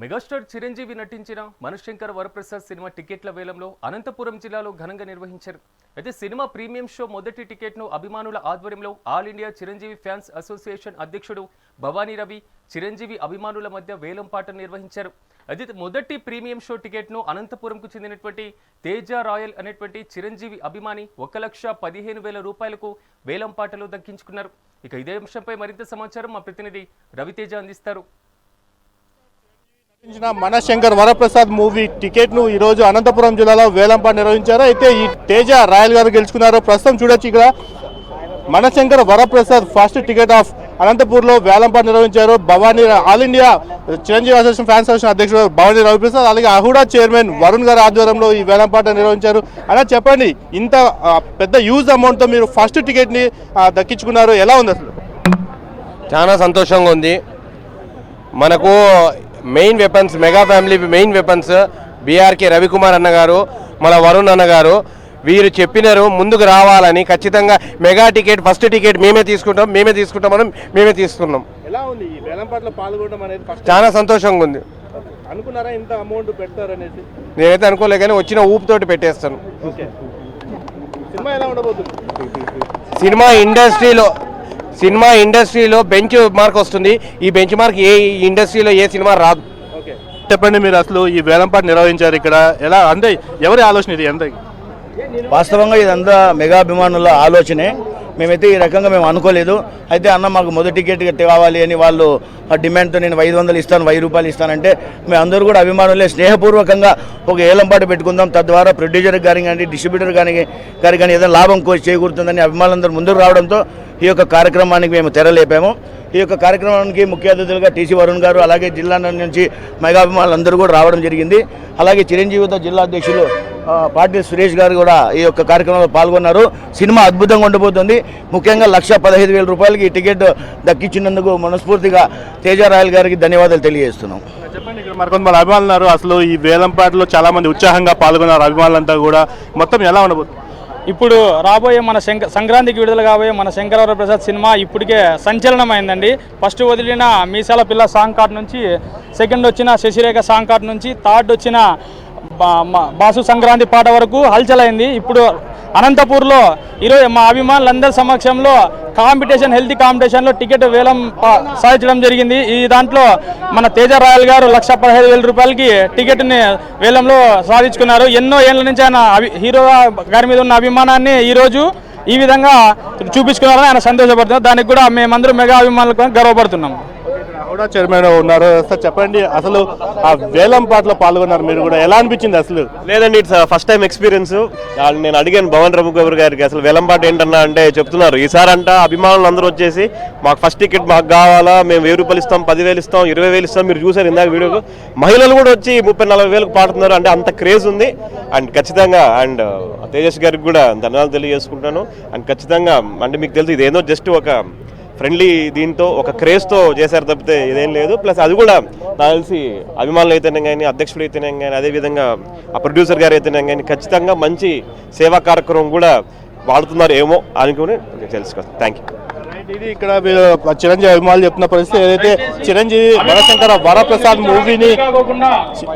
Megastar Chiranjeevi నటించిన Manashankar Varaprasad cinema టికెట్ల వేలంలో అనంతపురం జిల్లాలో ఘనంగా నిర్వహించారు. అయితే సినిమా ప్రీమియం షో మొదటి టికెట్ను అభిమానుల ఆధ్వర్యంలో all India Chiranjeevi fans association అధ్యక్షుడు భవానీ రవి చిరంజీవి అభిమానుల మధ్య వేలం పాట నిర్వహించారు. అయితే మొదటి ప్రీమియం షో టికెట్ను అనంతపురంకు చెందినటువంటి తేజ రాయల్ అనేటువంటి చిరంజీవి అభిమాని ఒక లక్ష పదిహేను వేల రూపాయలకు వేలం పాటలు దక్కించుకున్నారు. ఇక ఇదే అంశంపై మరింత సమాచారం మా ప్రతినిధి రవితేజ అందిస్తారు. మనశంకర్ వరప్రసాద్ మూవీ టికెట్ను ఈ రోజు అనంతపురం జిల్లాలో వేలంపాట నిర్వహించారు. అయితే ఈ తేజ రాయల్ గారు గెలుచుకున్నారు. ప్రస్తుతం చూడొచ్చు ఇక్కడ. Manashankar Varaprasad first ticket of అనంతపూర్లో వేలంపాట నిర్వహించారు. Bhavani all India Chiranjeevi association fans association అధ్యక్షుడు భవానీ రవిప్రసాద్ అలాగే అహుడా చైర్మన్ వరుణ్ గారి ఆధ్వర్యంలో ఈ వేలంపాట నిర్వహించారు. అలా చెప్పండి ఇంత పెద్ద యూజ్ అమౌంట్తో మీరు ఫస్ట్ టికెట్ని దక్కించుకున్నారు. ఎలా ఉంది అసలు? చాలా సంతోషంగా ఉంది. మనకు main weapons mega family main weapons BRK Ravikumar అన్నగారు మన వరుణ్ అన్నగారు వీరు చెప్పినారు ముందుకు రావాలని ఖచ్చితంగా మెగా టికెట్ ఫస్ట్ టికెట్ మేమే తీసుకుంటాం మేమే తీసుకుంటామని మేమే తీసుకున్నాం. ఎలా ఉంది? ఈ పాల్గొనడం అనేది చాలా సంతోషంగా ఉంది. అనుకున్నారా ఇంత అమౌంట్ పెడతారనేసి? నేనైతే అనుకోలే కానీ వచ్చిన ఊపుతోటి పెట్టేస్తాను. సినిమా ఎలా ఉండబోతుంది? సినిమా ఇండస్ట్రీలో సినిమా ఇండస్ట్రీలో బెంచ్ మార్క్ వస్తుంది. ఈ బెంచ్ మార్క్ ఏ ఇండస్ట్రీలో ఏ సినిమా రాదు. ఓకే. చెప్పండి మీరు అసలు ఈ వేలంపాట నిర్వహించారు ఇక్కడ. ఎలా అంటే ఎవరి ఆలోచన ఇది? ఎంత? వాస్తవంగా ఇదంతా మెగా అభిమానుల ఆలోచనే. మేమైతే ఈ రకంగా మేము అనుకోలేదు. అయితే అన్న మాకు మొదటి టికెట్ గట్టి కావాలి అని వాళ్ళు ఆ డిమాండ్తో నేను ఐదు వందలు ఇస్తాను వెయ్యి రూపాయలు ఇస్తానంటే మేము అందరూ కూడా అభిమానులే స్నేహపూర్వకంగా ఒక ఏలంపాటు పెట్టుకుందాం. తద్వారా ప్రొడ్యూసర్ గారి కానీ డిస్ట్రిబ్యూటర్ కానీ గారి కానీ ఏదైనా లాభం కో చేకూరుతుందని అభిమానులందరూ ముందుకు రావడంతో ఈ యొక్క కార్యక్రమానికి మేము తెరలేపాము. ఈ యొక్క కార్యక్రమానికి ముఖ్య అతిథులుగా టీసీ వరుణ్ గారు అలాగే జిల్లా నుంచి మెగా అందరూ కూడా రావడం జరిగింది. అలాగే చిరంజీవితో జిల్లా అధ్యక్షులు పాటిల్ సురేష్ గారు కూడా ఈ యొక్క కార్యక్రమంలో పాల్గొన్నారు. సినిమా అద్భుతంగా ఉండబోతుంది. ముఖ్యంగా లక్ష పదహైదు వేల రూపాయలకి ఈ టికెట్ దక్కించినందుకు మనస్ఫూర్తిగా తేజ రాయల్ గారికి ధన్యవాదాలు తెలియజేస్తున్నాం. చెప్పండి ఇక్కడ మరి కొంతమంది అభిమానులు ఉన్నారు. అసలు ఈ వేలంపాటలో చాలా మంది ఉత్సాహంగా పాల్గొన్నారు అభిమానులంతా కూడా. మొత్తం ఎలా ఉండబోతుంది? ఇప్పుడు రాబోయే మన శంక సంక్రాంతికి విడుదల కాబోయే మన శంకరవర ప్రసాద్ సినిమా ఇప్పటికే సంచలనమైందండి. ఫస్ట్ వదిలిన మీసాల పిల్ల సాంగ్ కార్డ్ నుంచి సెకండ్ వచ్చిన శశిరేఖ సాంగ్ కార్డ్ నుంచి థర్డ్ వచ్చిన బా- బాసు సంక్రాంతి పాట వరకు హల్చలైంది ఇప్పుడు అనంతపూర్లో ఈరోజు మా అభిమానులందరి సమక్షంలో కాంపిటీషన్ హెల్తీ కాంపిటీషన్లో టికెట్ వేలం సాధించడం జరిగింది. ఈ దాంట్లో మన తేజ రాయల్ గారు లక్ష పదహైదు వేల రూపాయలకి టికెట్ని వేలంలో సాధించుకున్నారు. ఎన్నో ఏళ్ళ నుంచి ఆయన హీరో గారి మీద ఉన్న అభిమానాన్ని ఈరోజు ఈ విధంగా చూపించుకున్నారని ఆయన సంతోషపడుతున్నారు. దానికి కూడా మేమందరం మెగా అభిమానులకు గర్వపడుతున్నాం. కూడా చైర్మన్ ఉన్నారు. సార్ చెప్పండి అసలు ఆ వేలంపాటలో పాల్గొన్నారు మీరు కూడా. ఎలా అనిపించింది అసలు? లేదండి ఇట్స్ ఫస్ట్ టైం ఎక్స్పీరియన్స్ నేను అడిగాను భవన్ రఘుగౌర్ గారికి అసలు వెలంపాట ఏంటన్నా అంటే చెప్తున్నారు. ఈసారి అంట అభిమానులు అందరూ వచ్చేసి మాకు ఫస్ట్ టికెట్ మాకు కావాలా మేము వెయ్యి రూపాయలు ఇస్తాం పదివేలు ఇస్తాం ఇరవై వేలు ఇస్తాం. మీరు చూసారు ఇందాక వీడియో మహిళలు కూడా వచ్చి ముప్పై నలభై వేలకు పాడుతున్నారు. అంటే అంత క్రేజ్ ఉంది. అండ్ ఖచ్చితంగా అండ్ తేజస్ గారికి కూడా ధన్యవాదాలు తెలియజేసుకుంటాను అండ్ ఖచ్చితంగా అంటే మీకు తెలుసు ఇదేదో జస్ట్ ఒక ఫ్రెండ్లీ దీంతో ఒక క్రేజ్తో చేశారు తప్పితే ఇదేం లేదు. ప్లస్ అది కూడా నాకు తెలిసి అభిమానులు అయితేనే కానీ అధ్యక్షుడు అయితేనే కానీ అదేవిధంగా ఆ ప్రొడ్యూసర్ గారు అయితేనే కానీ ఖచ్చితంగా మంచి సేవా కార్యక్రమం కూడా వాడుతున్నారు ఏమో అనుకుని తెలుసుకో. థ్యాంక్ యూ ఇది ఇక్కడ చిరంజీవి అభిమానులు చెప్తున్న పరిస్థితి ఏదైతే చిరంజీవి వరశంకర వరప్రసాద్ మూవీని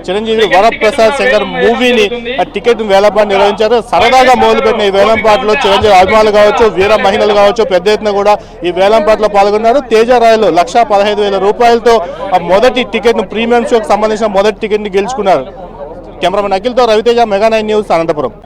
చిరంజీవి వరప్రసాద్ శంకర్ మూవీని ఆ టికెట్ వేలంపాటు నిర్వహించారు. సరదాగా మొదలుపెట్టిన ఈ వేలంపాట్లో చిరంజీవి అభిమానులు కావచ్చు వీర మహిళలు కావచ్చు పెద్ద ఎత్తున కూడా ఈ వేలంపాట్లో పాల్గొన్నారు. తేజ రాయలు లక్ష పదహైదు వేల రూపాయలతో ఆ మొదటి టికెట్ను ప్రీమియం షోకి సంబంధించిన మొదటి టికెట్ని గెలుచుకున్నారు. Cameraman అఖిల్తో Raviteja mega nine news Anantapuram.